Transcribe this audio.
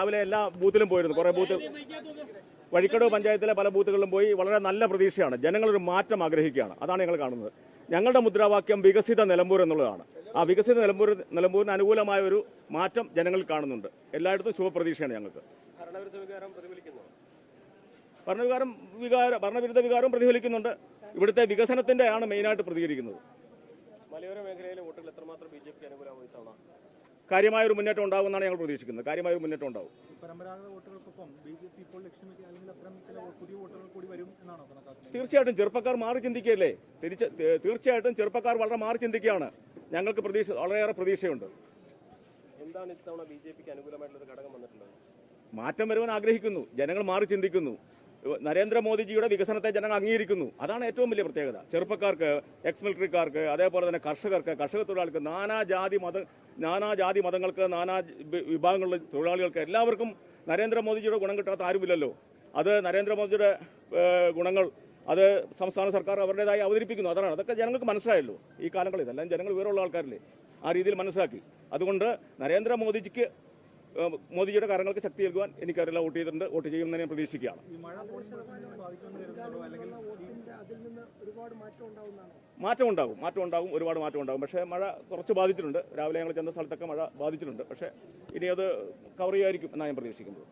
രാവിലെ എല്ലാ ബൂത്തിലും പോയിരുന്നു. കുറേ ബൂത്ത് വഴിക്കടവ് പഞ്ചായത്തിലെ പല ബൂത്തുകളിലും പോയി വളരെ നല്ല പ്രതീക്ഷയാണ്. ജനങ്ങളൊരു മാറ്റം ആഗ്രഹിക്കുകയാണ്. അതാണ് ഞങ്ങൾ കാണുന്നത്. ഞങ്ങളുടെ മുദ്രാവാക്യം വികസിത നിലമ്പൂർ എന്നുള്ളതാണ്. ആ വികസിത നിലമ്പൂർ നിലമ്പൂരിന് അനുകൂലമായ ഒരു മാറ്റം ജനങ്ങൾ കാണുന്നുണ്ട്. എല്ലായിടത്തും ശുഭപ്രതീക്ഷയാണ് ഞങ്ങൾക്ക്. ഭരണവികാരം വികാരം ഭരണവിരുദ്ധ വികാരം പ്രതിഫലിക്കുന്നുണ്ട്. ഇവിടുത്തെ വികസനത്തിന്റെ ആണ് മെയിനായിട്ട് പ്രതികരിക്കുന്നത്. മലയോര മേഖലയിലെ എത്രമാത്രം ബി ജെ പിക്ക് അനുകൂലമായി തവണ കാര്യമായ ഒരു മുന്നേറ്റം ഉണ്ടാകുമെന്നാണ് ഞങ്ങൾ പ്രതീക്ഷിക്കുന്നത്. കാര്യമായൊരു മുന്നേറ്റം ഉണ്ടാവും. പരമ്പരാഗത വോട്ടുകൾക്കൊപ്പം ബി ജെ പി ഇപ്പോൾ ലക്ഷ്യം അല്ലെങ്കിൽ അത്തരം ചില പുതിയ വോട്ടുകൾ കൂടി വരും എന്നാണോ തീർച്ചയായിട്ടും ചെറുപ്പക്കാർ മാറി ചിന്തിക്കുകയല്ലേ? തിരിച്ച് തീർച്ചയായിട്ടും ചെറുപ്പക്കാർ വളരെ മാറി ചിന്തിക്കുകയാണ്. ഞങ്ങൾക്ക് പ്രതീക്ഷ വളരെയേറെ പ്രതീക്ഷയുണ്ട്. എന്താണ് ഇത്തവണ ബി ജെ പിക്ക് അനുകൂലമായിട്ടുള്ള ഒരു ഘടകം വന്നിട്ടുള്ളത്? മാറ്റം വരുവാൻ ആഗ്രഹിക്കുന്നു. ജനങ്ങൾ മാറി ചിന്തിക്കുന്നു. നരേന്ദ്രമോദിജിയുടെ വികസനത്തെ ജനങ്ങൾ അംഗീകരിക്കുന്നു. അതാണ് ഏറ്റവും വലിയ പ്രത്യേകത. ചെറുപ്പക്കാർക്ക് എക്സ് മിലിറ്ററിക്കാർക്ക് അതേപോലെ തന്നെ കർഷകർക്ക് കർഷക തൊഴിലാളികൾക്ക് നാനാജാതി മത നാനാജാതി മതങ്ങൾക്ക് നാനാ വിഭാഗങ്ങളിലെ തൊഴിലാളികൾക്ക് എല്ലാവർക്കും നരേന്ദ്രമോദിജിയുടെ ഗുണം കിട്ടാത്ത ആരുമില്ലല്ലോ. അത് നരേന്ദ്രമോദിയുടെ ഏഹ്, ഗുണങ്ങൾ അത് സംസ്ഥാന സർക്കാർ അവരുടേതായി അവതരിപ്പിക്കുന്നു. അതാണ്. അതൊക്കെ ജനങ്ങൾക്ക് മനസ്സിലായല്ലോ. ഈ കാലങ്ങളിൽ ഇതെല്ലാം ജനങ്ങൾ വിവരമുള്ള ആൾക്കാരില്ലേ. ആ രീതിയിൽ മനസ്സിലാക്കി. അതുകൊണ്ട് നരേന്ദ്രമോദിജിക്ക് മോദിജിയുടെ കാര്യങ്ങൾക്ക് ശക്തി നൽകുവാൻ എനിക്കറിയില്ല വോട്ട് ചെയ്തിട്ടുണ്ട് വോട്ട് ചെയ്യുമെന്ന് ഞാൻ പ്രതീക്ഷിക്കുകയാണ്. മാറ്റം ഉണ്ടാകും മാറ്റം ഉണ്ടാകും ഒരുപാട് മാറ്റം ഉണ്ടാകും പക്ഷേ മഴ കുറച്ച് ബാധിച്ചിട്ടുണ്ട്. രാവിലെ ഞങ്ങൾ ചെന്ന സ്ഥലത്തൊക്കെ മഴ ബാധിച്ചിട്ടുണ്ട്. പക്ഷേ ഇനി അത് കവർ ചെയ്യുമായിരിക്കും എന്നാണ് ഞാൻ പ്രതീക്ഷിക്കുന്നത്.